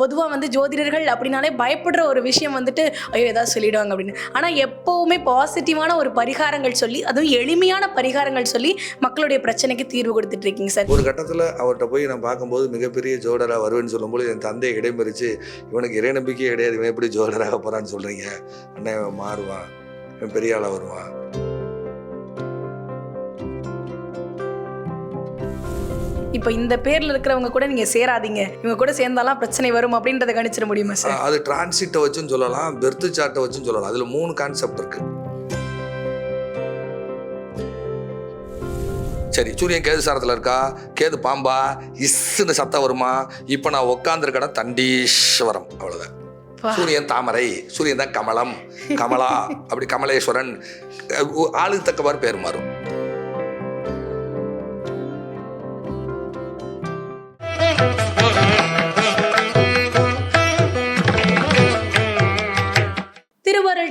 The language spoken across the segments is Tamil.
பொதுவாக வந்து ஜோதிடர்கள் அப்படின்னாலே பயப்படுற ஒரு விஷயம் வந்துட்டு ஐயோ ஏதாவது சொல்லிடுவாங்க அப்படின்னு. ஆனால் எப்போவுமே பாசிட்டிவான ஒரு பரிகாரங்கள் சொல்லி அதுவும் எளிமையான பரிகாரங்கள் சொல்லி மக்களுடைய பிரச்சனைக்கு தீர்வு கொடுத்துட்டு இருக்கீங்க சார். ஒரு கட்டத்தில் அவர்கிட்ட போய் நான் பார்க்கும்போது மிகப்பெரிய ஜோடராக வருவேன்னு சொல்லும்போது என் தந்தை இடைமறிச்சு இவனுக்கு இறை நம்பிக்கையே கிடையாது இவன் எப்படி ஜோடராக போகிறான்னு சொல்கிறீங்க அண்ணன் இவன் மாறுவான் இவன் பெரிய ஆளாக வருவான். இப்போ இந்த பேர்ல இருக்கிறவங்க கூட நீங்க சேராதீங்க. இவங்க கூட சேர்ந்தாலாம் பிரச்சனை வரும் அப்படின்றத கணிச்சிட முடியுமா சார் அது டிரான்சிட்டை வச்சும் சொல்லலாம் பெர்த்து சார்ட்டை வச்சும் சொல்லலாம். அதில் மூணு கான்செப்ட் இருக்கு. சரி சூரியன் கேது சாரத்தில் இருக்கா? கேது பாம்பா? இஸ்ஸுன்னு சத்தம் வருமா? இப்போ நான் உட்காந்துருக்கேன்னா தண்டீஸ்வரம். அவ்வளோதான். சூரியன் தாமரை சூரியன் தான் கமலம். கமலா அப்படி கமலேஸ்வரன். ஆளுக்கு தக்கவாறு பேர் மாறும்.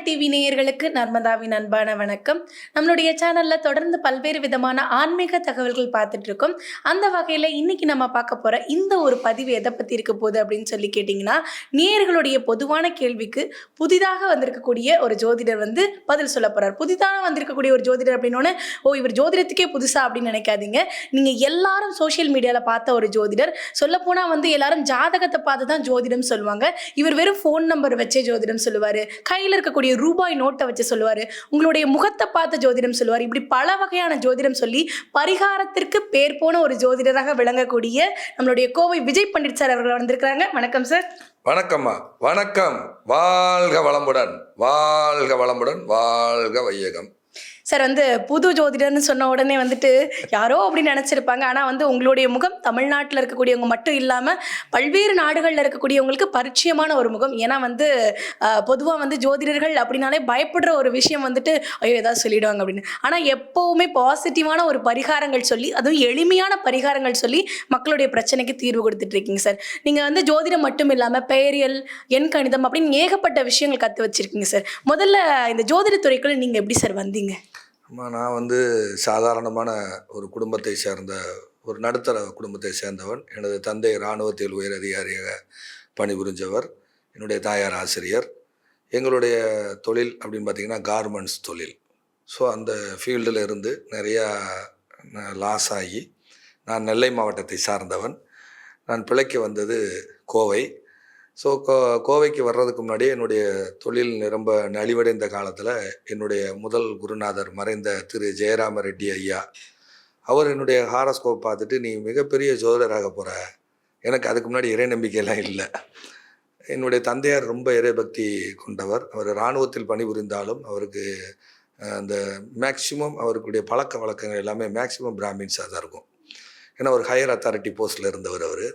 டிவி நேயர்களுக்கு நர்மதாவின் அன்பான வணக்கம். நம்மளுடைய சேனல்ல தொடர்ந்து பல்வேறு விதமான ஆன்மீக தகவல்கள் பார்த்துட்டு இருக்கோம். அந்த வகையில இன்னைக்கு நம்ம பார்க்க போற இந்த ஒரு பதிவு எதை பத்தி இருக்க போகுது அப்படின்னு சொல்லி கேட்டிங்கன்னா நேயர்களுடைய பொதுவான கேள்விக்கு புதிதாக வந்திருக்கக்கூடிய ஒரு ஜோதிடர் வந்து பதில் சொல்ல போறார். புதிதாக வந்திருக்கக்கூடிய ஒரு ஜோதிடர் அப்படின்னோடனே ஓ இவர் ஜோதிடத்துக்கே புதுசா அப்படின்னு நினைக்காதீங்க. நீங்க எல்லாரும் சோஷியல் மீடியால பார்த்த ஒரு ஜோதிடர். சொல்ல போனா வந்து எல்லாரும் ஜாதகத்தை பார்த்து தான் ஜோதிடம் சொல்லுவாங்க. இவர் வெறும் ஃபோன் நம்பர் வச்சே ஜோதிடம் சொல்லுவாரு. கையில் இருக்கக்கூடிய ரூபாய் நோட்டை வச்சு சொல்லுவாரு. உங்களுடைய முகத்தை பார்த்து ஜோதிடம் சொல்லுவார். இப்படி பல வகையான ஜோதிடம் சொல்லி பரிகாரத்திற்கு பேர் போன ஒரு ஜோதிடராக விளங்கக்கூடிய நம்மளுடைய கோவை விஜய் பண்டிட் சார் அவர்கள் வந்திருக்கிறாங்க. வணக்கம் சார். வணக்கம்மா. வணக்கம். வாழ்க வளமுடன். வாழ்க வளமுடன். வாழ்க வையகம். சார் வந்து புது ஜோதிடர்னு சொன்ன உடனே வந்துட்டு யாரோ அப்படின்னு நினச்சிருப்பாங்க. ஆனால் வந்து உங்களுடைய முகம் தமிழ்நாட்டில் இருக்கக்கூடியவங்க மட்டும் இல்லாமல் பல்வேறு நாடுகளில் இருக்கக்கூடியவங்களுக்கு பரிச்சயமான ஒரு முகம். ஏன்னா வந்து பொதுவாக வந்து ஜோதிடர்கள் அப்படின்னாலே பயப்படுற ஒரு விஷயம் வந்துட்டு ஐயோ ஏதாவது சொல்லிடுவாங்க அப்படின்னு. ஆனால் எப்போவுமே பாசிட்டிவான ஒரு பரிகாரங்கள் சொல்லி அதுவும் எளிமையான பரிகாரங்கள் சொல்லி மக்களுடைய பிரச்சனைக்கு தீர்வு கொடுத்துட்டு இருக்கீங்க சார். நீங்கள் வந்து ஜோதிடம் மட்டும் இல்லாமல் பெயரியல் எண் கணிதம் அப்படின்னு ஏகப்பட்ட விஷயங்கள் கற்று வச்சிருக்கீங்க சார். முதல்ல இந்த ஜோதிட துறைக்குள்ள நீங்கள் எப்படி சார் வந்தீங்க? நான் வந்து சாதாரணமான ஒரு குடும்பத்தை சேர்ந்த ஒரு நடுத்தர குடும்பத்தை சேர்ந்தவன். எனது தந்தை இராணுவத்தில் உயர் அதிகாரியாக பணிபுரிஞ்சவர். என்னுடைய தாயார் ஆசிரியர். எங்களுடைய தொழில் அப்படின்னு பார்த்திங்கன்னா கார்மெண்ட்ஸ் தொழில். ஸோ அந்த ஃபீல்டில் இருந்து நிறையா லாஸ் ஆகி நான் நெல்லை மாவட்டத்தை சார்ந்தவன். நான் பிழைக்க வந்தது கோவை. ஸோ கோ கோவைக்கு வர்றதுக்கு முன்னாடி என்னுடைய தொழில் நிரம்ப நலிவடைந்த காலத்தில் என்னுடைய முதல் குருநாதர் மறைந்த திரு. ஜெயராம ரெட்டி ஐயா. அவர் என்னுடைய ஹாரஸ்கோப் பார்த்துட்டு நீ மிகப்பெரிய ஜோதிடராக போகிற எனக்கு அதுக்கு முன்னாடி இறை நம்பிக்கையெல்லாம் இல்லை. என்னுடைய தந்தையார் ரொம்ப இறைபக்தி கொண்டவர். அவர் இராணுவத்தில் பணிபுரிந்தாலும் அவருக்கு அந்த மேக்சிமம் அவருக்குடைய பழக்க வழக்கங்கள் எல்லாமே மேக்சிமம் பிராமின்ஸாக தான் இருக்கும். ஏன்னா ஒரு ஹையர் அத்தாரிட்டி போஸ்ட்டில் இருந்தவர் அவர்.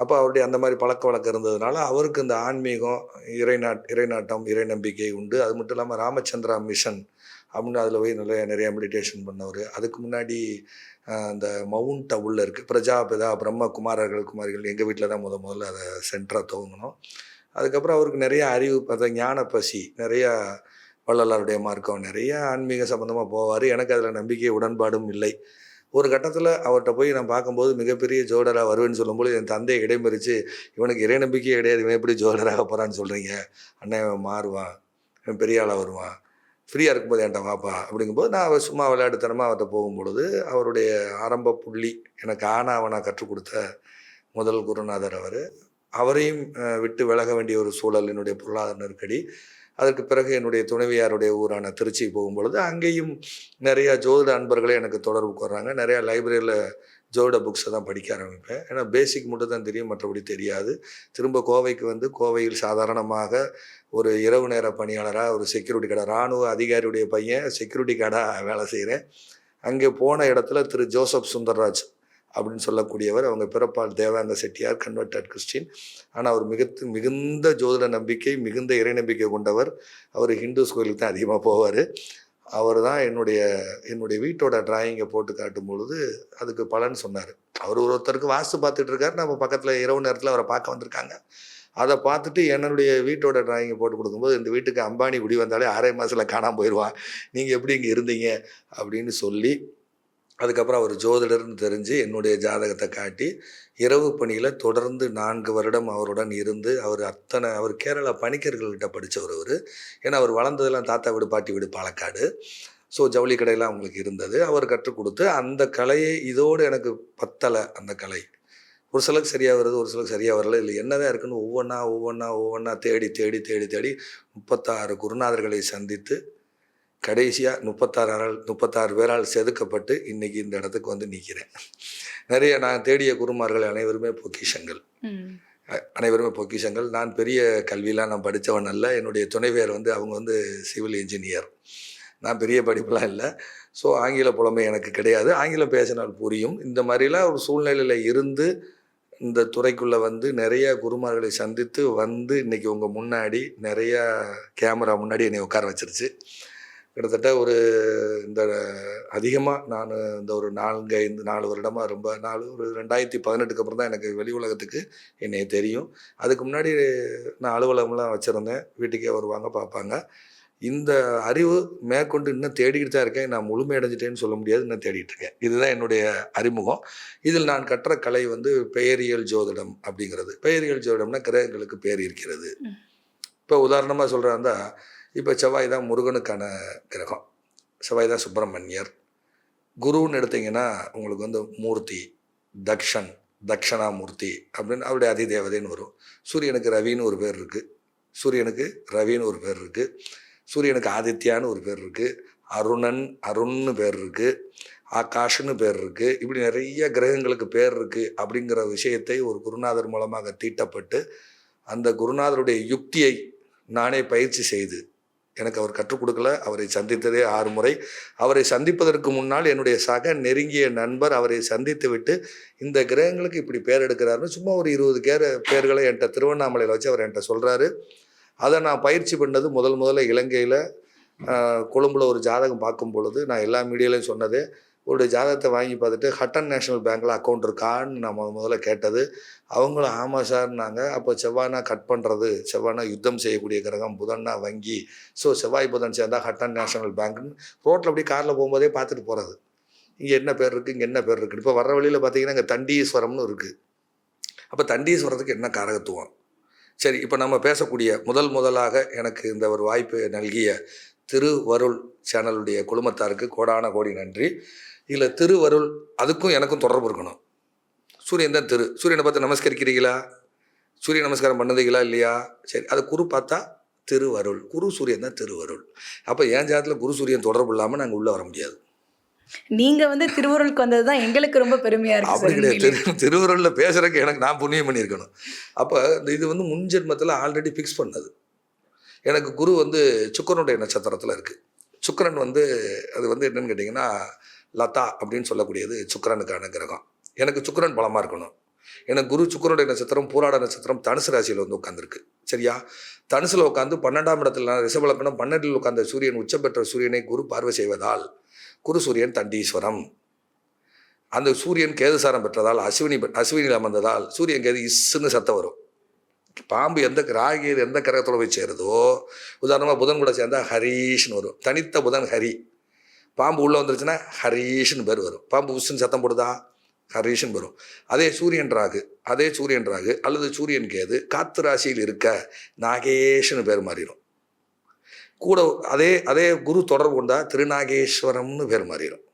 அப்போ அவருடைய அந்த மாதிரி பழக்க வழக்கம் இருந்ததுனால அவருக்கு இந்த ஆன்மீகம் இறைநாட் இறைநாட்டம் இறை நம்பிக்கை உண்டு. அது மட்டும் இல்லாமல் ராமச்சந்திரா மிஷன் அப்படின்னு அதில் போய் நிறைய நிறைய மெடிடேஷன் பண்ணவர். அதுக்கு முன்னாடி அந்த மவுண்ட் டவுலில் இருக்குது பிரஜாபிதா பிரம்ம குமாரர்கள் குமாரிகள் எங்கள் வீட்டில் தான் முத முதல்ல அதை சென்டராக துவங்கணும் அதுக்கப்புறம் அவருக்கு நிறைய அறிவு அதை ஞான பசி நிறையா வள்ளலாருடைய மார்க்கம் நிறைய ஆன்மீக சம்மந்தமாக போவார். எனக்கு அதில் நம்பிக்கை உடன்பாடும் இல்லை. ஒரு கட்டத்தில் அவர்கிட்ட போய் நான் பார்க்கும்போது மிகப்பெரிய ஜோடராக வருவேன்னு சொல்லும்போது என் தந்தையை இடைமறித்து இவனுக்கு இறை நம்பிக்கையே கிடையாது. இவன் எப்படி ஜோடராக போகிறான்னு சொல்கிறீங்க அண்ணன் இவன் மாறுவான். இவன் பெரிய ஆளாக வருவான். ஃப்ரீயாக இருக்கும்போது என்கிட்ட வாப்பா. அப்படிங்கும்போது நான் அவர் சும்மா விளையாட்டுத்தனமாக அவர்கிட்ட போகும்பொழுது அவருடைய ஆரம்ப புள்ளி எனக்கு ஆனாவனா கற்றுக் கொடுத்த முதல் குருநாதர் அவர். அவரையும் விட்டு விலக வேண்டிய ஒரு சூழல் என்னுடைய பொருளாதார நெருக்கடி. அதற்கு பிறகு என்னுடைய துணைவியாருடைய ஊரான திருச்சி போகும்பொழுது அங்கேயும் நிறையா ஜோதிட அன்பர்களே எனக்கு தொடர்புக்கு வர்றாங்க நிறையா லைப்ரரியில் ஜோதிட புக்ஸை தான் படிக்க ஆரம்பிப்பேன். ஏன்னா பேசிக் மட்டும் தான் தெரியும் மற்றபடி தெரியாது. திரும்ப கோவைக்கு வந்து கோவையில் சாதாரணமாக ஒரு இரவு நேர பணியாளராக ஒரு செக்யூரிட்டி கடை இராணுவ அதிகாரியுடைய பையன் செக்யூரிட்டி கார்டாக வேலை செய்கிறேன் அங்கே போன இடத்துல திரு ஜோசப் சுந்தர்ராஜ் அப்படின்னு சொல்லக்கூடியவர் அவங்க பிறப்பால் தேவாங்க செட்டியார் கன்வெர்டட் கிறிஸ்டின். ஆனால் அவர் மிகுத்து மிகுந்த ஜோதிட நம்பிக்கை மிகுந்த இறை நம்பிக்கை கொண்டவர். அவர் ஹிந்துஸ் கோயிலுக்கு தான் அதிகமாக போவார். அவர் தான் என்னுடைய என்னுடைய வீட்டோட டிராயிங்கை போட்டு காட்டும் பொழுது அதுக்கு பலன் சொன்னார். அவர் ஒருத்தருக்கு வாஸ்து பார்த்துட்டு இருக்காரு. நம்ம பக்கத்தில் இரவு நேரத்தில் அவரை பார்க்க வந்திருக்காங்க. அதை பார்த்துட்டு என்னுடைய வீட்டோட டிராயிங்கை போட்டு கொடுக்கும்போது இந்த வீட்டுக்கு அம்பானி குடி வந்தாலே ஆறே மாதத்தில் காணாமல் போயிடுவான் நீங்கள் எப்படி இங்கே இருந்தீங்க? அப்படின்னு சொல்லி அதுக்கப்புறம் அவர் ஜோதிடர்னு தெரிஞ்சு என்னுடைய ஜாதகத்தை காட்டி இரவு பணியில் தொடர்ந்து நான்கு வருடம் அவருடன் இருந்து அவர் அத்தனை அவர் கேரளா பணிக்கர்கள்கிட்ட படித்தவர் அவர். ஏன்னா அவர் வளர்ந்ததெல்லாம் தாத்தா வீடு பாட்டி வீடு பாலக்காடு. ஸோ ஜவுளி கடையெல்லாம் அவங்களுக்கு இருந்தது. அவர் கற்றுக் கொடுத்து அந்த கலையை இதோடு எனக்கு பத்தலை அந்த கலை. ஒரு சிலருக்கு சரியாக வருது ஒரு சிலருக்கு சரியாக வரல. இல்லை என்னதான் இருக்குன்னு ஒவ்வொன்றா ஒவ்வொன்றா ஒவ்வொன்றா தேடி தேடி தேடி தேடி முப்பத்தாறு குருநாதர்களை சந்தித்து கடைசியாக முப்பத்தாறு ஆள் முப்பத்தாறு பேரால் செதுக்கப்பட்டு இன்னைக்கு இந்த இடத்துக்கு வந்து நிற்கிறேன் நிறைய நான் தேடிய குருமார்கள் அனைவருமே பொக்கிஷங்கள். அனைவருமே பொக்கிஷங்கள். நான் பெரிய கல்வியெலாம் நான் படித்தவன் அல்ல. என்னுடைய துணைவியார் வந்து அவங்க வந்து சிவில் இன்ஜினியர் நான் பெரிய படிப்புலாம் இல்லை. ஸோ ஆங்கில புலமை எனக்கு கிடையாது. ஆங்கிலம் பேசினால் புரியும். இந்த மாதிரிலாம் ஒரு சூழ்நிலையில் இருந்து இந்த துறைக்குள்ளே வந்து நிறைய குருமார்களை சந்தித்து வந்து இன்னைக்கு உங்கள் முன்னாடி நிறைய கேமரா முன்னாடி என்னை உட்கார வச்சிருச்சு. கிட்டத்தட்ட ஒரு இந்த அதிகமாக நான் இந்த ஒரு நான்கு ஐந்து நாலு வருடமாக ரொம்ப நாலு ஒரு ரெண்டாயிரத்தி பதினெட்டுக்கு அப்புறம் தான் எனக்கு வெளி உலகத்துக்கு என்னை தெரியும். அதுக்கு முன்னாடி நான் அலுவலகம்லாம் வச்சுருந்தேன். வீட்டுக்கே வருவாங்க பார்ப்பாங்க. இந்த அறிவு மேற்கொண்டு இன்னும் தேடிக்கிட்டு தான் இருக்கேன். நான் முழுமையடைஞ்சிட்டேன்னு சொல்ல முடியாது. இன்னும் தேடிட்டு இருக்கேன். இதுதான் என்னுடைய அறிமுகம். இதில் நான் கற்ற கலை வந்து பெயரியல் ஜோதிடம் அப்படிங்கிறது. பெயரியல் ஜோதிடம்னா கிரகங்களுக்கு பேர் இருக்கிறது. இப்போ உதாரணமாக சொல்கிறாந்தா இப்போ செவ்வாய் தான் முருகனுக்கான கிரகம். செவ்வாய் தான் சுப்பிரமணியர். குருன்னு எடுத்தீங்கன்னா உங்களுக்கு வந்து மூர்த்தி தக்ஷன் தக்ஷணாமூர்த்தி அப்படின்னு அவருடைய அதிதேவதைன்னு வரும். சூரியனுக்கு ரவின்னு ஒரு பேர் இருக்குது சூரியனுக்கு ரவின்னு ஒரு பேர் இருக்குது சூரியனுக்கு ஆதித்யான்னு ஒரு பேர் இருக்குது அருணன் அருண்னு பேர் இருக்குது ஆகாஷ்னு பேர் இருக்குது இப்படி நிறைய கிரகங்களுக்கு பேர் இருக்குது அப்படிங்கிற விஷயத்தை ஒரு குருநாதர் மூலமாக தீட்டப்பட்டு அந்த குருநாதருடைய யுக்தியை நானே பயிற்சி செய்து எனக்கு அவர் கற்றுக் கொடுக்கல. அவரை சந்தித்ததே ஆறு முறை. அவரை சந்திப்பதற்கு முன்னால் என்னுடைய சக நெருங்கிய நண்பர் அவரை சந்தித்து விட்டு இந்த கிரகங்களுக்கு இப்படி பேர் எடுக்கிறாருன்னு சும்மா ஒரு இருபது கேர பேர்களை என்கிட்ட திருவண்ணாமலையில் வச்சு அவர் என்கிட்ட சொல்கிறாரு அதை நான் பயிற்சி பண்ணது முதல் முதல்ல இலங்கையில் கொழும்புல ஒரு ஜாதகம் பார்க்கும் பொழுது நான் எல்லா மீடியாலையும் சொன்னதே. உங்களுடைய ஜாதகத்தை வாங்கி பார்த்துட்டு ஹட்டன் நேஷனல் பேங்க்கில் அக்கௌண்ட் இருக்கான்னு நான் முதல்ல கேட்டது. அவங்களும் ஆமாம் சார்னாங்க அப்போ செவ்வாய்னா கட் பண்ணுறது செவ்வாய்னா யுத்தம் செய்யக்கூடிய கிரகம் புதன்னா வங்கி. ஸோ செவ்வாய் புதன் சேர்ந்தா ஹட்டன் நேஷனல் பேங்க்னு ரோட்டில் அப்படியே காரில் போகும்போதே பார்த்துட்டு போகிறது இங்கே என்ன பேர் இருக்குது இங்கே என்ன பேர் இருக்குது இப்போ வர வழியில் பார்த்தீங்கன்னா இங்கே தண்டீஸ்வரம்னு இருக்குது அப்போ தண்டீஸ்வரத்துக்கு என்ன காரகத்துவம்? சரி இப்போ நம்ம பேசக்கூடிய முதல் முதலாக எனக்கு இந்த ஒரு வாய்ப்பு நல்கிய திருவருள் சேனலுடைய குழுமத்தாருக்கு கோடான கோடி நன்றி. இதில் திருவருள் அதுக்கும் எனக்கும் தொடர்பு இருக்கணும். சூரியன் தான் திரு. சூரியனை பார்த்து நமஸ்கரிக்கிறீங்களா? சூரிய நமஸ்காரம் பண்ணதுங்களா இல்லையா? சரி அது குரு பார்த்தா திருவருள். குரு சூரியன் தான் திருவருள். அப்போ என் ஜாதத்தில் குரு சூரியன் தொடர்பு இல்லாமல் நாங்கள் உள்ளே வர முடியாது. நீங்க வந்து திருவருளுக்கு வந்தது தான் எங்களுக்கு ரொம்ப பெருமையா இருக்கு அப்படி கிடையாது. திருவருளில் பேசுறதுக்கு எனக்கு நான் புண்ணியம் பண்ணியிருக்கணும். அப்போ இந்த இது வந்து முன் ஜென்மத்தில் ஆல்ரெடி ஃபிக்ஸ் பண்ணது. எனக்கு குரு வந்து சுக்கரனுடைய நட்சத்திரத்தில் இருக்குது சுக்கிரன் வந்து அது வந்து என்னன்னு கேட்டிங்கன்னா லதா அப்படின்னு சொல்லக்கூடியது சுக்கரனுக்கான கிரகம். எனக்கு சுக்கரன் பலமாக இருக்கணும். எனக்கு குரு சுக்கிரனுடைய நட்சத்திரம் பூராட நட்சத்திரம் தனுசு ராசியில் வந்து உட்காந்துருக்கு சரியா? தனுசில் உட்காந்து பன்னெண்டாம் இடத்துல ரிஷபலக்கணம் பன்னெண்டில் உட்கார்ந்த சூரியன் உச்சம் பெற்ற சூரியனை குரு பார்வை செய்வதால் குரு சூரியன் தண்டீஸ்வரம். அந்த சூரியன் கேதுசாரம் பெற்றதால் அஸ்வினி பெ- அஸ்வினியில் அமர்ந்ததால் சூரியன் கேது இஸ்ஸுன்னு சத்தம் வரும். பாம்பு எந்த ராகி எந்த கிரகத்தோட போய் சேருதோ உதாரணமாக புதன் கூட சேர்ந்தால் ஹரீஷ்னு வரும். தனித்த புதன் ஹரி. பாம்பு உள்ளே வந்துருச்சுன்னா ஹரீஷ்னு பேர் வரும். பாம்பு உஸ்ஸுன்னு சத்தம் போடுதா? ஹரீஷன் வரும். அதே சூரியன் ராகு அதே சூரியன் ராகு அல்லது சூரியன் கேது காத்து ராசியில் இருக்க நாகேஷ்னு பேர் மாறிடும் கூட அதே அதே குரு தொடர்பு கொண்டா திருநாகேஸ்வரம்னு பேர் மாறிடும்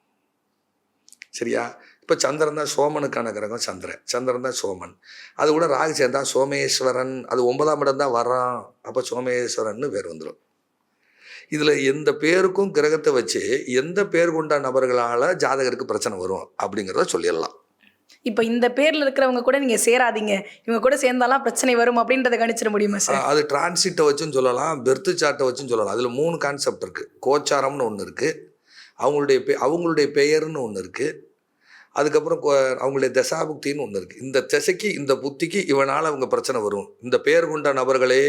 சரியா? இப்போ சந்திரன் தான் சோமனுக்கான கிரகம் சந்திரன். சந்திரன் தான் சோமன். அது கூட ராகு சேர்ந்தா சோமேஸ்வரன். அது ஒன்பதாம் இடம் தான் வரான். அப்போ சோமேஸ்வரன்னு பேர் வந்துடும் இதில் எந்த பேருக்கும் கிரகத்தை வச்சு எந்த பேர் கொண்ட நபர்களால் ஜாதகருக்கு பிரச்சனை வரும் அப்படிங்கிறத சொல்லிடலாம். இப்ப இந்த பேர்ல இருக்கிறவங்க கூட நீங்க சேராதீங்க. இவங்க கூட சேர்ந்தாலாம் பிரச்சனை வரும் அப்படின்றத கணிச்சிட முடியுமா சார் அது டிரான்சிட்டை வச்சும் சொல்லலாம் பெர்த்து சார்ட்டை வச்சும் சொல்லலாம். அதில் மூணு கான்செப்ட் இருக்குது கோச்சாரம்னு ஒன்று இருக்குது அவங்களுடைய பெ அவங்களுடைய பெயர்னு ஒன்று இருக்குது அதுக்கப்புறம் அவங்களுடைய தசாபுக்தின்னு ஒன்று இருக்குது இந்த திசைக்கு இந்த புத்திக்கு இவனால் அவங்க பிரச்சனை வரும். இந்த பேர் கொண்ட நபர்களே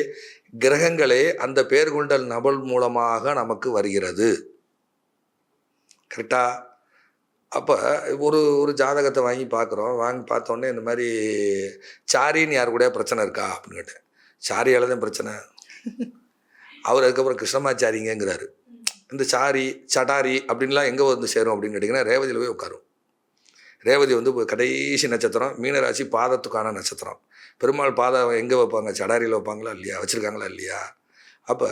கிரகங்களே அந்த பேர் கொண்ட நபர் மூலமாக நமக்கு வருகிறது. கரெக்டா? அப்போ ஒரு ஒரு ஜாதகத்தை வாங்கி பார்க்குறோம் வாங்கி பார்த்தோன்னே இந்த மாதிரி சாரின்னு யார் கூட பிரச்சனை இருக்கா? அப்படின்னு கேட்டேன். சாரியால் தான் பிரச்சனை. அவர் அதுக்கப்புறம் கிருஷ்ணமாச்சாரிங்கிறாரு. இந்த சாரி சடாரி அப்படின்லாம் எங்கே வந்து சேரும் அப்படின்னு கேட்டிங்கன்னா ரேவதியில் போய் உட்காரும். ரேவதி வந்து கடைசி நட்சத்திரம் மீனராசி பாதத்துக்கான நட்சத்திரம். பெருமாள் பாதம் எங்கே வைப்பாங்க? சடாரியில் வைப்பாங்களா இல்லையா? வச்சுருக்காங்களா இல்லையா? அப்போ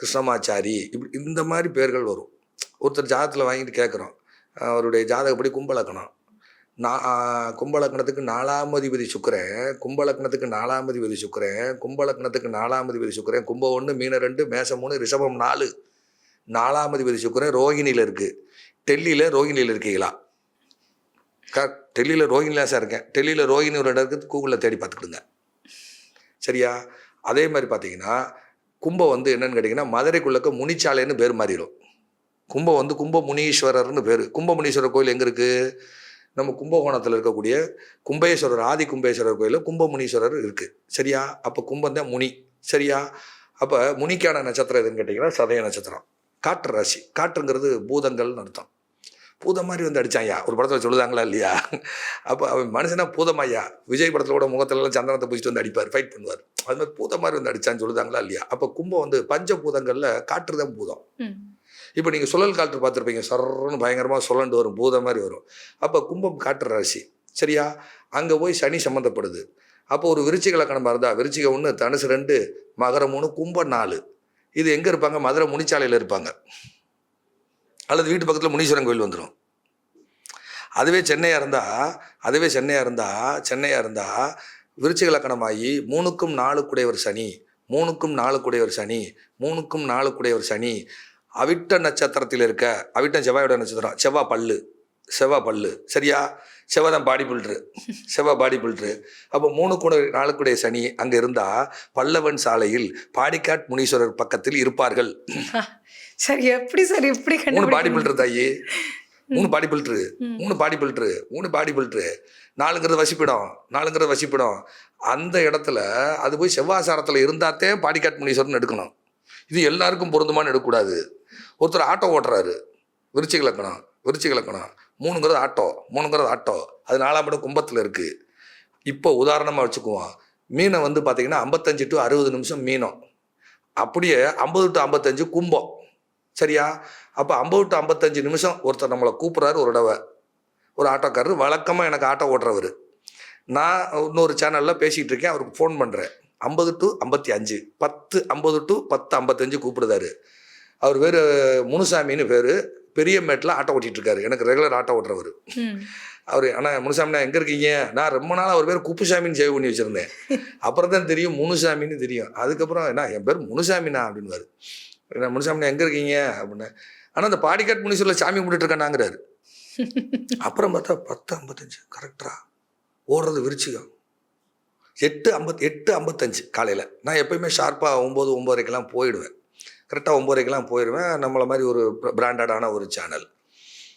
கிருஷ்ணமாச்சாரி இப்படி இந்த மாதிரி பேர்கள் வரும். ஒருத்தர் ஜாதகத்தில் வாங்கிட்டு கேட்குறோம் அவருடைய ஜாதகப்படி கும்பலக்கணம். நான் கும்பலக்கணத்துக்கு நாலாம் அதிபதி சுக்கரன் கும்பலக்கணத்துக்கு நாலாம் அதிபதி சுக்கரன் கும்பலக்கணத்துக்கு நாலாம் அதிபதி சுக்கரன் கும்பம் ஒன்று மீன ரெண்டு மேசம் மூணு ரிஷபம் நாலு. நாலாம் அதிபதி சுக்கரன் ரோகிணியில் இருக்குது டெல்லியில் ரோகிணியில் இருக்கீங்களா? டெல்லியில் ரோஹினிலாம் சார் இருக்கேன். டெல்லியில் ரோஹினி ஒரு இடம் இருக்குது கூகுளில் தேடி பார்த்துக்கிடுங்க. சரியா? அதே மாதிரி பார்த்தீங்கன்னா கும்பம் வந்து என்னன்னு கேட்டிங்கன்னா மதுரைக்குள்ளக்க முனிச்சாலைன்னு பேர் மாறிடும். கும்பம் வந்து கும்ப முனீஸ்வரர்னு பேர். கும்ப முனீஸ்வரர் கோயில் எங்கே இருக்குது நம்ம கும்பகோணத்தில் இருக்கக்கூடிய கும்பேஸ்வரர் ஆதி கும்பேஸ்வரர் கோயிலில் கும்பமுனீஸ்வரர் இருக்குது சரியா? அப்போ கும்பம் தான் முனி. சரியா? அப்போ முனிக்கான நட்சத்திரம் எதுன்னு கேட்டிங்கன்னா சதய நட்சத்திரம். காற்று ராசி. காற்றுங்கிறது பூதங்கள்னு அர்த்தம். பூதம் மாதிரி வந்து அடிச்சான்யா ஒரு படத்தில் சொல்லுதாங்களா இல்லையா? அப்போ அவன் மனுஷனா பூதமாய்யா விஜய் படத்தில் கூட முகத்துலலாம் சந்தனத்தை பூச்சிட்டு வந்து அடிப்பார் ஃபைட் பண்ணுவார். அது மாதிரி பூதம் மாதிரி வந்து அடிச்சான்னு சொல்லுதாங்களா இல்லையா? அப்போ கும்பம் வந்து பஞ்ச பூதங்களில் காற்று தான் பூதம். இப்போ நீங்கள் சுழல் காற்று பார்த்துருப்பீங்க சர்ன்னு பயங்கரமாக சுழண்டு வரும் பூதம் மாதிரி வரும். அப்போ கும்பம் காற்று ராசி சரியா? அங்கே போய் சனி சம்மந்தப்படுது அப்போ ஒரு விருச்சிக லக்கணமாக இருந்தால் விருச்சிக ஒன்று தனுசு ரெண்டு மகரம் மூணு கும்பம் நாலு. இது எங்கே இருப்பாங்க? மதுரை முனிச்சாலையில் இருப்பாங்க. அல்லது வீட்டு பக்கத்தில் முனீஸ்வரன் கோயில் வந்துடும் அதுவே சென்னையாக இருந்தால் அதுவே சென்னையாக இருந்தால் சென்னையாக இருந்தால் விருச்சிக லக்கணமாகி மூணுக்கும் நாலு ஒரு சனி மூணுக்கும் நாலு ஒரு சனி மூணுக்கும் நாலு ஒரு சனி அவிட்ட நட்சத்திரத்தில் இருக்க அவிட்டம் செவ்வாயோட நட்சத்திரம் செவ்வாய் பல்லு செவ்வாய் பல்லு. சரியா? செவ்வாய் தான் பாடி பில்ட்ரு செவ்வாய் பாடி பில்ட்ரு அப்போ மூணு கூட நாளுக்குடைய சனி அங்கே இருந்தால் பல்லவன் சாலையில் பாடிக்காட் முனீஸ்வரர் பக்கத்தில் இருப்பார்கள். சரி எப்படி சார் இப்படி மூணு பாடி? பில்டர் தாயி. மூணு பாடி பில்டரு. மூணு பாடி பில்டரு மூணு பாடி பில்டரு நாலுங்கிறது வசிப்பிடம். நாலுங்கிறது வசிப்பிடம். அந்த இடத்துல அது போய் செவ்வாசாரத்தில் இருந்தாத்தே பாடிக்காட் முனீஸ்வரன் எடுக்கணும். இது எல்லாருக்கும் பொருந்துமான்னு எடுக்கக்கூடாது. ஒருத்தர் ஆட்டோ ஓட்டுறாரு. விருச்சிக லக்கணம் விருச்சிக லக்கணம். மூணுங்கிறது ஆட்டோ மூணுங்கிறது ஆட்டோ அது நாலாம் இடம் கும்பத்தில் இருக்குது இப்போ உதாரணமாக வச்சுக்குவோம். மீனை வந்து பார்த்தீங்கன்னா ஐம்பத்தஞ்சு டு அறுபது நிமிஷம் மீனம். அப்படியே ஐம்பது டு ஐம்பத்தஞ்சு கும்பம். சரியா? அப்போ ஐம்பது டு ஐம்பத்தஞ்சு நிமிஷம் ஒருத்தர் நம்மளை கூப்பிட்றாரு ஒரு தடவை. ஒரு ஆட்டோக்காரர் வழக்கமாக எனக்கு ஆட்டோ ஓட்டுறவர். நான் இன்னொரு சேனலில் பேசிகிட்டு இருக்கேன் அவருக்கு ஃபோன் பண்ணுறேன் ஐம்பது டு ஐம்பத்தி அஞ்சு பத்து ஐம்பது டு பத்து ஐம்பத்தஞ்சு கூப்பிடுதாரு அவர் பேர் முனுசாமின்னு பேர் பெரியமேட்டில் ஆட்டோ ஓட்டிகிட்டு இருக்காரு. எனக்கு ரெகுலர் ஆட்டோ ஓட்டுறவர். அவர் ஆனால் முனுசாமினா எங்கே இருக்கீங்க? நான் ரொம்ப நாள் அவர் பேர் குப்புசாமின்னு சேவ் பண்ணி வச்சுருந்தேன். அப்புறம் தான் தெரியும் முனுசாமின்னு தெரியும். அதுக்கப்புறம் என்ன என் பேர் முனுசாமினா அப்படின்வாரு நான் முனுசாமினா எங்கே இருக்கீங்க? அப்படின்னு. ஆனால் அந்த பாடிக்காட் முனீஸ்வரில் சாமி கும்பிட்டுட்டு இருக்கேனாங்கிறாரு அப்புறம் பார்த்தா பத்து ஐம்பத்தஞ்சு கரெக்டா ஓடுறது விருச்சிகம். எட்டு ஐம்பத் எட்டு ஐம்பத்தஞ்சு காலையில். நான் எப்பயுமே ஷார்ப்பாக ஒம்பது ஒம்பதரைக்கெல்லாம் போயிடுவேன். கரெக்டாக ஒம்பதரைக்கெல்லாம் போயிடுவேன் நம்மளை மாதிரி ஒரு பிராண்டடான ஒரு சேனல்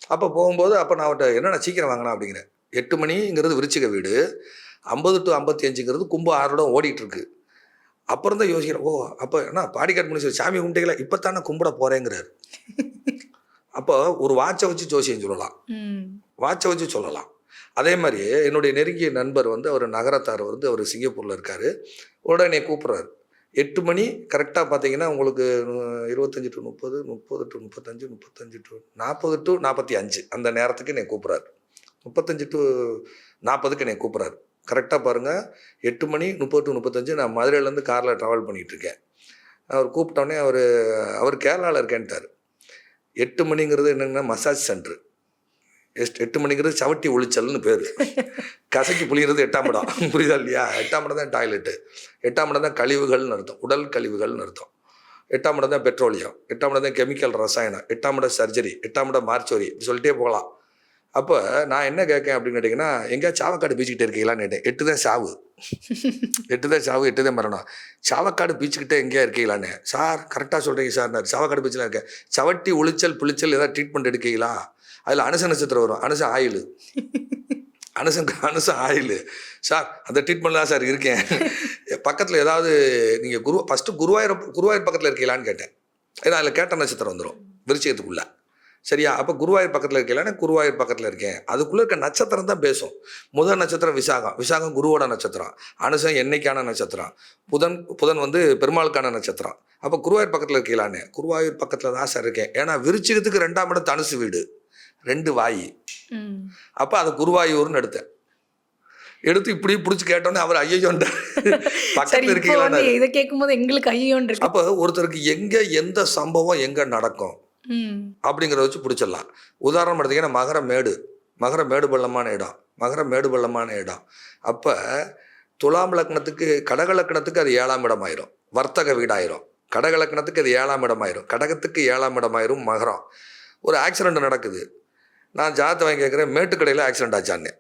அப்போ போகும்போது அப்போ நான் அவர்கிட்ட என்னடா சீக்கிரம் வாங்கினா அப்படிங்கிறேன். எட்டு மணிங்கிறது விருச்சிக வீடு. ஐம்பது டு ஐம்பத்தி அஞ்சுங்கிறது கும்ப ஆறோட ஓடிட்டு இருக்கு. அப்புறம் தான் யோசிக்கிறேன் ஓ அப்போ என்ன பாடிக்காட் முனிஸ்வர் சாமி கும்பிட்டீங்களா? இப்போ தானே கும்பிட போகிறேங்கிறாரு அப்போ ஒரு வாட்சை வச்சு ஜோசியம் சொல்லலாம். வாட்சை வச்சு சொல்லலாம். அதே மாதிரி என்னுடைய நெருங்கிய நண்பர் வந்து அவர் நகரத்தார் வந்து அவர் சிங்கப்பூரில் இருக்கார். உடனே கூப்பிட்றாரு. எட்டு மணி கரெக்டாக பார்த்தீங்கன்னா உங்களுக்கு இருபத்தஞ்சு டு முப்பது முப்பது டு முப்பத்தஞ்சு முப்பத்தஞ்சு டு நாற்பது டு நாற்பத்தி அஞ்சு அந்த நேரத்துக்கு என்னை கூப்பிட்றாரு. முப்பத்தஞ்சு டு நாற்பதுக்கு என்னை கூப்பிட்றாரு. கரெக்டாக பாருங்கள் எட்டு மணி முப்பது டு முப்பத்தஞ்சு நான் மதுரையிலேருந்து காரில் ட்ராவல் பண்ணிகிட்டு இருக்கேன் அவர் கூப்பிட்டோடனே அவர் அவர் கேரளாவில் இருக்கேன்ட்டார். எட்டு மணிங்கிறது என்னங்கன்னா மசாஜ் சென்டர் எஸ்ட் எட்டு மணிங்கிறது சவட்டி ஒளிச்சல்னு பேர். கசக்கி புளிகிறது எட்டாம் இடம். புரியுதா இல்லையா? எட்டாம் இடம் தான் டாய்லெட்டு எட்டாம் இடம் தான் கழிவுகள்னு அர்த்தம். உடல் கழிவுகள்னு அர்த்தம். எட்டாம் இடம் தான் பெட்ரோலியம் எட்டாம் இடம் தான் கெமிக்கல் ரசாயனம். எட்டாம் இடம் சர்ஜரி எட்டாம் இடம் மார்ச்சோரி இப்படி சொல்லிட்டே போகலாம். அப்போ நான் என்ன கேட்கேன் அப்படின்னு கேட்டிங்கன்னா எங்கேயா சாவக்காடு பீச்சுக்கிட்டே இருக்கீங்களான்னு கேட்டேன். எட்டு தான் சாவு. எட்டு தான் சாவு எட்டு தான் மரணம். சாவக்காடு பீச்சுக்கிட்டே எங்கேயா இருக்கீங்களான்னு. சார் கரெக்டாக சொல்கிறீங்க சார். சாவக்காடு பீச்சில் இருக்கேன். சவட்டி உளிச்சல் புளிச்சல் ஏதாவது ட்ரீட்மெண்ட் எடுக்கீங்களா? அதில் அனுச நட்சத்திரம் வரும். அனுச ஆயில். அனுசம் அனுசம் ஆயில். சார் அந்த ட்ரீட்மெண்ட் தான் சார் இருக்கேன். பக்கத்தில் ஏதாவது நீங்கள் குரு ஃபஸ்ட்டு குருவாயூர் குருவாயூர் பக்கத்தில் இருக்கீங்களான்னு கேட்டேன். ஏன்னா அதில் கேட்ட நட்சத்திரம் வந்துடும் விருச்சிகத்துக்குள்ள. சரியா? அப்போ குருவாயூர் பக்கத்தில் இருக்கல குருவாயூர் பக்கத்தில் இருக்கேன். அதுக்குள்ளே இருக்க நட்சத்திரம் தான் பேசும். முதல் நட்சத்திரம் விசாகம். விசாகம் குருவோட நட்சத்திரம். அனுசம் என்னைக்கான நட்சத்திரம். புதன் புதன் வந்து பெருமாளுக்கான நட்சத்திரம். அப்போ குருவாயூர் பக்கத்தில் இருக்கலான்னு குருவாயூர் பக்கத்தில் தான் சார் இருக்கேன். ஏன்னா விருச்சிகத்துக்கு ரெண்டாம் இடம் தனுசு வீடு. ரெண்டு வாயி. அப்போ அதை குருவாயூர்னு எடுத்தேன். எடுத்து இப்படி பிடிச்சி கேட்டோன்னே அவர் ஐயோன்ற பக்கத்தில் இருக்கீங்களா இதை கேட்கும்போது எங்களுக்கு இருக்கு. அப்போ ஒருத்தருக்கு எங்கே எந்த சம்பவம் எங்கே நடக்கும். அப்படிங்கிறத வச்சு பிடிச்சிடலாம். உதாரணம் எடுத்தீங்கன்னா மகர மேடு. மகர மேடு பள்ளமான இடம். மகர மேடு பள்ளமான இடம். அப்போ துலாம் லக்னத்துக்கு கடக லக்னத்துக்கு அது ஏழாம் இடம் ஆயிரும் வர்த்தக வீடாயிரும். கடக லக்னத்துக்கு அது ஏழாம் இடம் ஆயிரும் கடகத்துக்கு ஏழாம் இடம் ஆயிரும் மகரம். ஒரு ஆக்சிடென்ட் நடக்குது. நான் ஜாதத்தை வாங்கி கேட்குறேன் மேட்டுக்கடையில் ஆக்சிடென்ட் ஆச்சான்னு.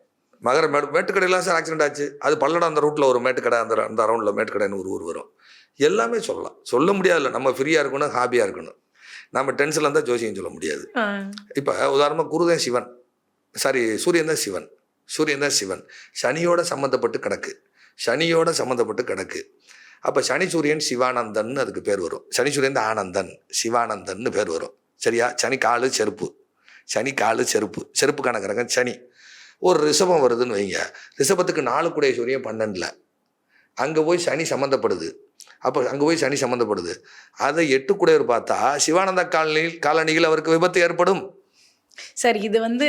மகர மேடு மேட்டுக்கடையில் சார் ஆக்சிடென்ட் ஆச்சு. அது பல்லடம் அந்த ரூட்டில் ஒரு மேட்டுக்கடை அந்த அந்த ரவுண்டில் மேட்டுக்கடைன்னு ஒரு ஊர் வரும். எல்லாமே சொல்லலாம். சொல்ல முடியாதுல்ல. நம்ம ஃப்ரீயாக இருக்கணும் ஹாப்பியாக இருக்கணும். நம்ம டென்ஷனில் இருந்தால் ஜோசியம் சொல்ல முடியாது. இப்போ உதாரணமாக குருதான் சிவன். சாரி சூரியன் தான் சிவன். சூரியன் தான் சிவன். சனியோட சம்மந்தப்பட்டு கிடக்கு. சனியோட சம்மந்தப்பட்டு கிடக்கு. அப்போ சனி சூரியன் சிவானந்தன் அதுக்கு பேர் வரும். சனி சூரியன் தான் ஆனந்தன் சிவானந்தன்னு பேர் வரும். சரியா? சனி காலு செருப்பு. சனி காலு செருப்பு. செருப்புக்கான கிரகம் சனி. ஒரு ரிஷபம் வருதுன்னு வைங்க. ரிஷபத்துக்கு நாலு கூடைய சூரியன் பன்னெண்டில். அங்கே போய் சனி சம்மந்தப்படுது அப்போ அங்கே போய் சனி சம்மந்தப்படுது அதை எட்டு கூடையவர் பார்த்தா சிவானந்த காலனியில் காலனியில் அவருக்கு விபத்து ஏற்படும். சார் இது வந்து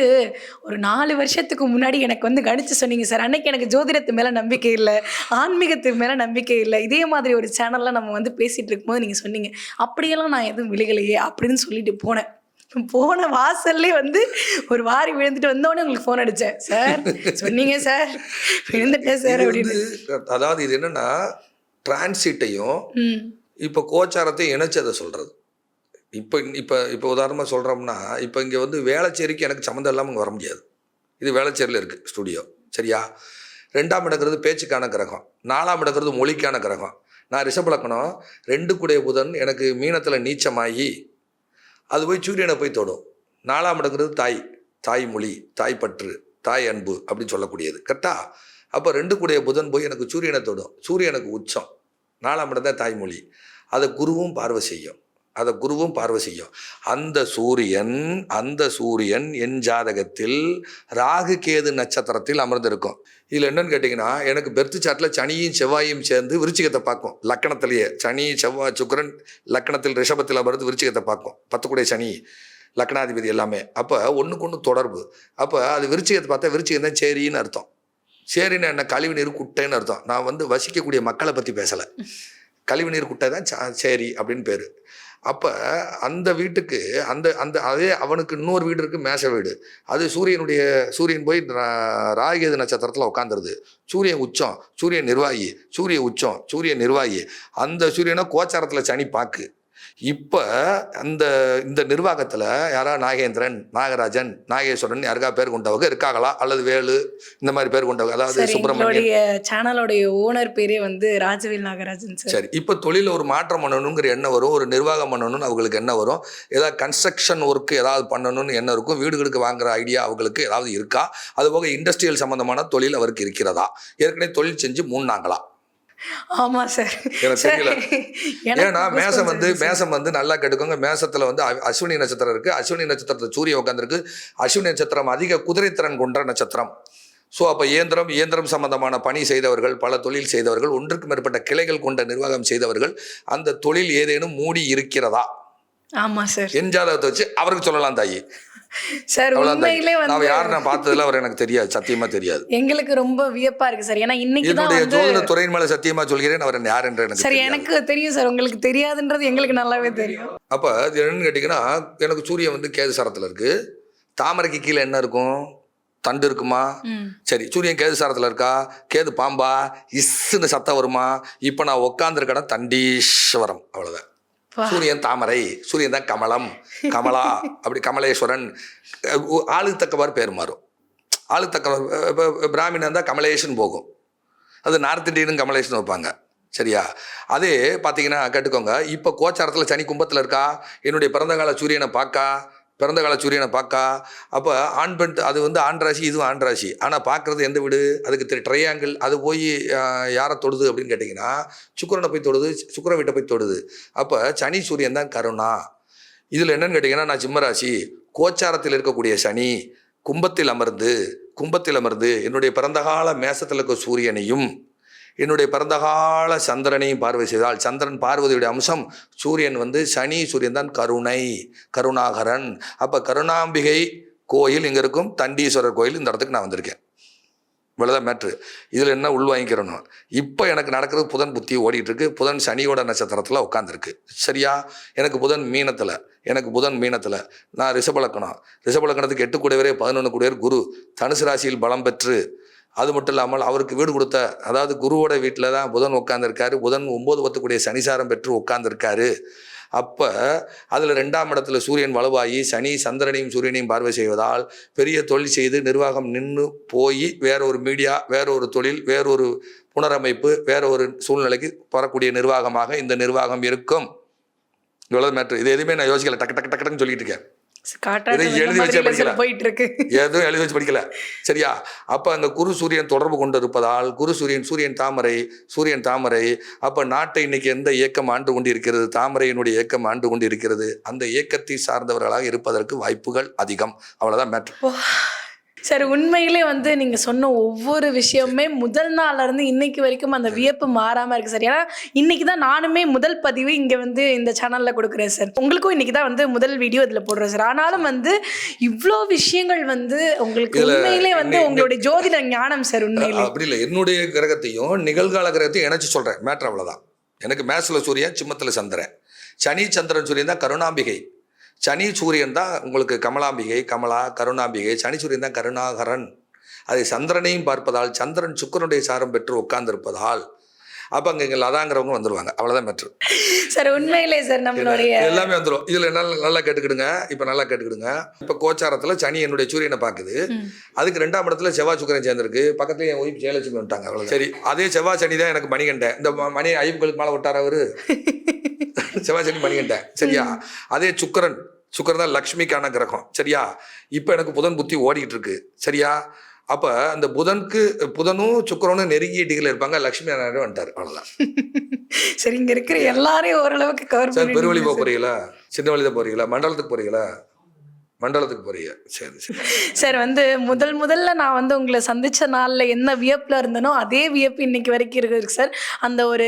ஒரு நாலு வருஷத்துக்கு முன்னாடி எனக்கு வந்து கணிச்சு சொன்னீங்க சார். அன்னைக்கு எனக்கு ஜோதிடத்து மேலே நம்பிக்கை இல்லை ஆன்மீகத்து மேலே நம்பிக்கை இல்லை. இதே மாதிரி ஒரு சேனலில் நம்ம வந்து பேசிகிட்டு இருக்கும்போது நீங்கள் சொன்னீங்க. அப்படியெல்லாம் நான் எதுவும் விழுகலையே அப்படின்னு சொல்லிட்டு போனேன். போன வாசல்லே வந்து ஒரு வாரி விழுந்துட்டு வந்தோடனே உங்களுக்கு ஃபோன் அடித்தேன் சார் சொன்னீங்க சார். விழுந்துட்டேன் சார் அப்படின்னு. அதாவது இது என்னன்னா டிரான்சிட்டையும் இப்போ கோச்சாரத்தையும் இணைச்சு அதை சொல்கிறது இப்போ இப்போ இப்போ உதாரணமாக சொல்கிறோம்னா இப்போ இங்கே வந்து வேளச்சேரிக்கு எனக்கு சம்மந்தம் இல்லாமல் இங்கே வர முடியாது. இது வேளச்சேரியில் இருக்குது ஸ்டுடியோ சரியா? ரெண்டாம் இடங்கிறது பேச்சுக்கான கிரகம். நாலாம் இடங்கிறது மொழிக்கான கிரகம். நான் ரிஷபலக்கணம் ரெண்டு கூடைய புதன் எனக்கு மீனத்தில் நீச்சமாகி அது போய் சூரியனை போய் தொடும். நாலாம் இடங்கிறது தாய் தாய் மொழி தாய் பற்று தாய் அன்பு அப்படின்னு சொல்லக்கூடியது. கரெக்டா அப்போ ரெண்டு கூடைய புதன் போய் எனக்கு சூரியனை தொடும். சூரியனுக்கு உச்சம். நாலாம் இடம் தான் தாய்மொழி. அதை குருவும் பார்வை செய்யும். அதை குருவும் பார்வை செய்யும். அந்த சூரியன் அந்த சூரியன் என் ஜாதகத்தில் ராகு கேது நட்சத்திரத்தில் அமர்ந்திருக்கும். இதில் என்னன்னு கேட்டிங்கன்னா எனக்கு பெர்த்து சாட்டில் சனியும் செவ்வாயும் சேர்ந்து விருச்சிகத்தை பார்க்கும். லக்கணத்திலேயே சனி செவ்வாய் சுக்கிரன் லக்கணத்தில் ரிஷபத்தில் அமர்ந்து விருச்சிகத்தை பார்க்கும். பத்துக்குடைய சனி லக்னாதிபதி எல்லாமே. அப்போ ஒன்றுக்கு ஒன்று தொடர்பு. அப்போ அது விருச்சிகத்தை பார்த்தா விருச்சிகம் தான் சேரின்னு அர்த்தம். சரின்னு என்ன கழிவு நீர் குட்டைன்னு அர்த்தம். நான் வந்து வசிக்கக்கூடிய மக்களை பற்றி பேசலை. கழிவு நீர் குட்டை தான் சா- சேரி அப்படின்னு பேர். அப்போ அந்த வீட்டுக்கு அந்த அந்த அதே அவனுக்கு இன்னொரு வீடு இருக்குது மேச வீடு. அது சூரியனுடைய சூரியன் போய் ரா- ராகேது நட்சத்திரத்தில் உட்காந்துருது சூரியன் உச்சம் சூரியன் நிர்வாகி சூரிய உச்சம் சூரியன் நிர்வாகி. அந்த சூரியனை கோச்சாரத்தில் சனி பாக்கு. இப்போ அந்த இந்த நிர்வாகத்தில் யாரா? நாகேந்திரன் நாகராஜன் நாகேஸ்வரன் யாருக்கா பேர் கொண்டவங்க இருக்காங்களா? அல்லது வேலு இந்த மாதிரி பேர் கொண்டவங்க அதாவது சுப்பிரமணியன் சேனலோடைய ஓனர் பேரே வந்து ராஜவேல் நாகராஜன் சார். சரி இப்போ தொழிலில் ஒரு மாற்றம் பண்ணணுங்கிற எண்ணம் வரும் ஒரு நிர்வாகம் பண்ணணும்னு அவங்களுக்கு என்ன வரும். ஏதாவது கன்ஸ்ட்ரக்ஷன் ஒர்க் ஏதாவது பண்ணணும்னு என்ன இருக்கும் வீடுகளுக்கு வாங்குற ஐடியா அவங்களுக்கு ஏதாவது இருக்கா? அதுபோக இண்டஸ்ட்ரியல் சம்பந்தமான தொழில் அவருக்கு இருக்கிறதா? ஏற்கனவே தொழில் செஞ்சு மூணாங்களா ஆமா சார் தெரியல. ஏன்னா மேசம் வந்து. மேசம் வந்து நல்லா கெடுக்குங்க. மேசத்துல வந்து அஸ்வினி நட்சத்திரம் இருக்கு. அஸ்வினி நட்சத்திரத்தில் சூரிய உட்காந்துருக்கு அஸ்வினி நட்சத்திரம் அதிக குதிரைத்திறன் கொண்ட நட்சத்திரம். ஸோ அப்போ இயந்திரம் இயந்திரம் சம்பந்தமான பணி செய்தவர்கள் பல தொழில் செய்தவர்கள் ஒன்றுக்கு மேற்பட்ட கிளைகள் கொண்ட நிர்வாகம் செய்தவர்கள் அந்த தொழில் ஏதேனும் மூடி இருக்கிறதா? ஆமா சார் என் ஜாதகத்தை வச்சு அவருக்கு சொல்லலாம் தாயி. சார் உண்மையிலே வந்து யார் நான் பார்த்ததுல அவர் எனக்கு தெரியாது சத்தியமா தெரியாது. எங்களுக்கு ரொம்ப வியப்பா இருக்கு சார். ஏன்னா இன்னைக்கு தான் ஜோதிட துறையின் மேல சத்தியமா சொல்கிறேன் அவர் யார் என்று எனக்கு சரி. எனக்கு தெரியும் சார் உங்களுக்கு தெரியாதுன்றது எங்களுக்கு நல்லாவே தெரியும். அப்போ அது என்னன்னு கேட்டிங்கன்னா எனக்கு சூரியன் வந்து கேது சரத்தில் இருக்குது தாமரைக்கு கீழே என்ன இருக்கும்? தண்டு இருக்குமா. சரி சூரியன் கேது சாரத்தில் இருக்கா? கேது பாம்பா? இஸ்ஸுன்னு சத்தம் வருமா? இப்போ நான் உட்காந்துருக்கேன்னா தண்டீஸ்வரம் அவ்வளோதான். சூரியன் தாமரை சூரியன் தான் கமலம் கமலா அப்படி கமலேஸ்வரன். ஆளுக்கு தக்கவாறு பேர் மாறும். ஆளுக்கு தக்க இப்போ பிராமின் இருந்தால் கமலேஷன் போகும். அது நார்த் இண்டியனும் கமலேஷன் வைப்பாங்க. சரியா? அதே பார்த்தீங்கன்னா கேட்டுக்கோங்க. இப்போ கோச்சாரத்தில் சனி கும்பத்தில் இருக்கா? என்னுடைய பிறந்த கால சூரியனை பார்க்கா பிறந்த கால சூரியனை பார்க்கா அப்போ ஆண் பெண் அது வந்து ஆண் ராசி இதுவும் ஆண் ராசி. ஆனால் பார்க்குறது எந்த வீடு? அதுக்கு திரு ட்ரையாங்கிள் அது போய் யாரை தொடுது அப்படின்னு கேட்டிங்கன்னா சுக்கிரனை போய் தொடுது சுக்கர வீட்டை போய் தொடுது. அப்போ சனி சூரியன் தான் கருணா. இதில் என்னன்னு கேட்டிங்கன்னா நான் சிம்மராசி கோச்சாரத்தில் இருக்கக்கூடிய சனி கும்பத்தில் அமர்ந்து கும்பத்தில் அமர்ந்து என்னுடைய பிறந்தகால மேசத்தில் இருக்க சூரியனையும் என்னுடைய பிறந்தகால சந்திரனையும் பார்வை செய்தால் சந்திரன் பார்வதியுடைய அம்சம் சூரியன் வந்து சனி சூரியன் தான் கருணை கருணாகரன். அப்போ கருணாம்பிகை கோயில் இங்கே இருக்கும் தண்டீஸ்வரர் கோயில் இந்த இடத்துக்கு நான் வந்திருக்கேன். இவ்வளோதான் மேட்ரு இதில் என்ன உள்வாங்கிக்கிறணும் இப்போ எனக்கு நடக்கிறது புதன் புத்தி ஓடிட்டு இருக்கு புதன் சனியோட நட்சத்திரத்தில் உட்காந்துருக்கு சரியா? எனக்கு புதன் மீனத்தில் எனக்கு புதன் மீனத்தில். நான் ரிஷபலக்கணம் ரிஷபலக்கணத்துக்கு எட்டு கூடவரே பதினொன்று கூடவர் குரு. தனுசு ராசியில் பலம் பெற்று அது மட்டும் இல்லாமல் அவருக்கு வீடு கொடுத்த அதாவது குருவோட வீட்டில் தான் புதன் உட்காந்துருக்காரு புதன் ஒம்பது பத்துக்குடைய சனிசாரம் பெற்று உட்காந்துருக்காரு அப்போ அதில் ரெண்டாம் இடத்துல சூரியன் வலுவாகி சனி சந்திரனையும் சூரியனையும் பார்வை செய்வதால் பெரிய தொழில் செய்து நிர்வாகம் நின்று போய் வேற ஒரு மீடியா வேற ஒரு தொழில் வேற ஒரு புனரமைப்பு வேற ஒரு சூழ்நிலைக்கு வரக்கூடிய நிர்வாகமாக இந்த நிர்வாகம் இருக்கும். இவ்வளோ மேட்ரு இது எதுவுமே நான் யோசிக்கல. டக்கு டக்கு டக்கு டக்குன்னு சொல்லிட்டு இருக்கேன். எழுதி வச்சே மாதிரில சில படிக்கலாம். போயிட்டு இருக்கு எதுவும் எழுதி வச்சு படிக்கல. சரியா? அப்போ அங்கே குரு சூரியன் தொடர்பு கொண்டு இருப்பதால் குரு சூரியன் சூரியன் தாமரை சூரியன் தாமரை. அப்போ நாட்டை இன்னைக்கு எந்த இயக்கம் ஆண்டு கொண்டு இருக்கிறது தாமரையினுடைய இயக்கம் ஆண்டு கொண்டு இருக்கிறது அந்த இயக்கத்தை சார்ந்தவர்களாக இருப்பதற்கு வாய்ப்புகள் அதிகம். அவ்வளோதான் மேட்ரு சார் உண்மையிலே வந்து நீங்க சொன்ன ஒவ்வொரு விஷயமுமே முதல் நாள்ல இருந்து இன்னைக்கு வரைக்கும் அந்த வியப்பு மாறாம இருக்கு சார் ஏன்னா இன்னைக்கு தான் நானுமே முதல் பதிவு இங்க வந்து இந்த சேனல்ல கொடுக்குறேன் சார் உங்களுக்கும் இன்னைக்கு தான் வந்து முதல் வீடியோ இதுல போடுறேன் சார் ஆனாலும் வந்து இவ்வளோ விஷயங்கள் வந்து உங்களுக்கு உண்மையிலே வந்து உங்களுடைய ஜோதிட ஞானம் சார் உண்மையிலே. அப்படி இல்லை. என்னுடைய கிரகத்தையும் நிகழ்கால கிரகத்தையும் இணைச்சு சொல்கிறேன் மேட்ரு அவ்வளோதான் எனக்கு மேத்ஸில் சூரியன் சிம்மத்தில் சந்திரன். சனி சந்திரன் சூரியன் தான் கருணாம்பிகை. சனி சூரியன் தான் உங்களுக்கு கமலாம்பிகை கமலா கருணாம்பிகை சனி சூரியன் தான் கருணாகரன். அதை சந்திரனையும் பார்ப்பதால் சந்திரன் சுக்கரனுடைய சாரம் பெற்று உட்கார்ந்திருப்பதால் அப்போ அங்கே இங்கே லதாங்கிறவங்க வந்துருவாங்க. அவ்வளோதான் மேட்ரு சார் உண்மையிலே சார் நம்மளுடைய எல்லாமே வந்துடும் இதில் நல்லா நல்லா கேட்டுக்கிடுங்க. இப்போ நல்லா கேட்டுக்கிடுங்க. இப்போ கோச்சாரத்தில் சனி என்னுடைய சூரியனை பார்க்குது. அதுக்கு ரெண்டாம் இடத்துல செவ்வாய் சுக்கரன் சேர்ந்திருக்கு. பக்கத்துல என் ஒய்ஃப் ஜெயலட்சுமி வந்துட்டாங்க. அவ்வளவு சரி அதே செவ்வாய் சனி தான் எனக்கு மணிகண்டன். இந்த மணி ஐம்புகளுக்கு மேலே விட்டார் அவரு. செவ்வாய் சனி மணிகண்டன் சரியா அதே சுக்கரன். சுக்கரன் தான் லக்ஷ்மிக்கான கிரகம். சரியா? இப்போ எனக்கு புதன் புத்தி ஓடிக்கிட்டு இருக்கு சரியா? அப்போ அந்த புதனுக்கு புதனும் சுக்கரனும் நெருங்கிய டிகிரியில் இருப்பாங்க. லக்ஷ்மி நாராயணன் வந்துட்டார். அவ்வளோதான் சரி இங்க இருக்கிற எல்லாரையும் ஓரளவுக்கு கவர் சார் பெருவழி போக போறீங்களா? சின்ன வழி தான் போறீங்களா? மண்டலத்துக்கு போறீங்களா? மண்டலத்துக்கு போறீங்க சரி சரி. சார் வந்து முதல் முதல்ல நான் வந்து உங்களை சந்திச்ச நாள்ல என்ன வியப்புல இருந்தனோ அதே வியப்பு இன்னைக்கு வரைக்கும் இருக்கு சார். அந்த ஒரு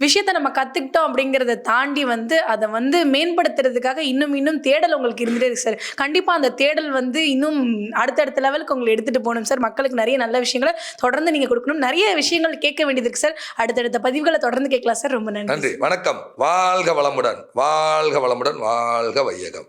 விஷயத்த நம்ம கத்துக்கிட்டோம் அப்படிங்கிறத தாண்டி வந்து அதை வந்து மேம்படுத்துறதுக்காக இன்னும் இன்னும் தேடல் உங்களுக்கு இருந்துட்டே இருக்கு சார். கண்டிப்பா அந்த தேடல் வந்து இன்னும் அடுத்தடுத்த லெவலுக்கு உங்களை எடுத்துட்டு போகணும் சார். மக்களுக்கு நிறைய நல்ல விஷயங்களை தொடர்ந்து நீங்க கொடுக்கணும். நிறைய விஷயங்கள் கேட்க வேண்டியது இருக்கு சார். அடுத்தடுத்த பதிவுகளை தொடர்ந்து கேட்கலாம் சார். ரொம்ப நன்றி நன்றி. வணக்கம். வாழ்க வளமுடன். வாழ்க வளமுடன். வாழ்க வையகம்.